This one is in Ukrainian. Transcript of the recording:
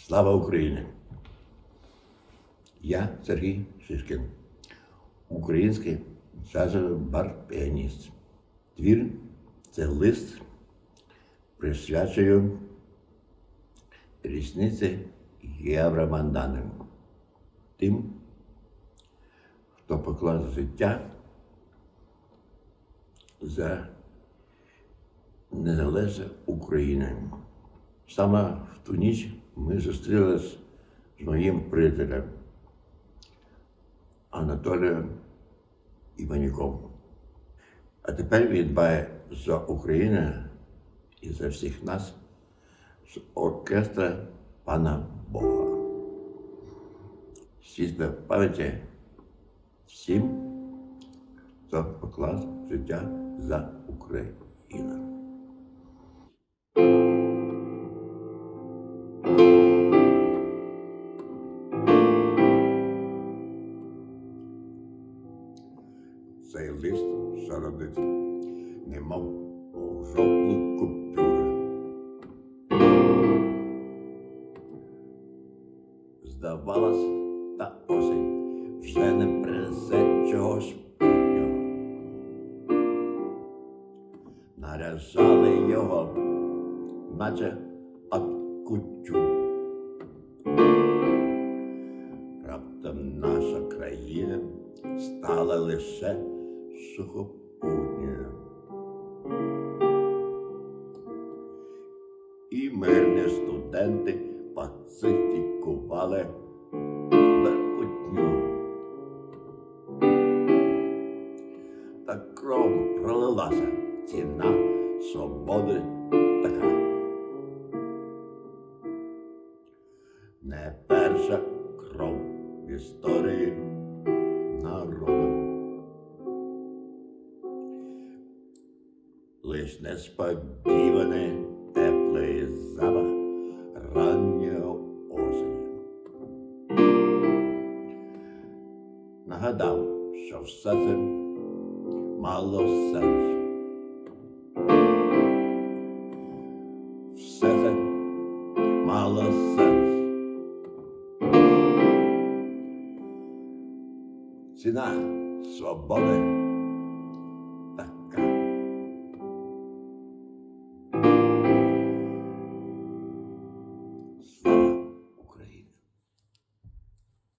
Слава Україні! Я Сергій Шишкін, український джазовий бар-піаніст. Твір це лист присвячую річниці Євромандани. Тим, хто поклав життя за незалежну Україну. Саме в ту ніч ми зустрілися з моїм приятелем Анатолієм Іванюком. А тепер він дбає за Україну і за всіх нас з оркестра пана Бога. Світло пам'яті всім, хто поклав життя за Україну. Цей лист заробив, немов жовту купюру. Здавалось, та осінь вже не принесе чогось путнього. Наряжали його, наче от кутю. Раптом наша країна стала лише сухопутньою. І мирні студенти пацифікували беркутню. Та кров пролилася ціна свободи така. Не перша кров в історії народу. Лиш несподіваний теплий запах ранньої осені. Нагадав, що все це мало сенс. Все це мало сенс. Ціна свободи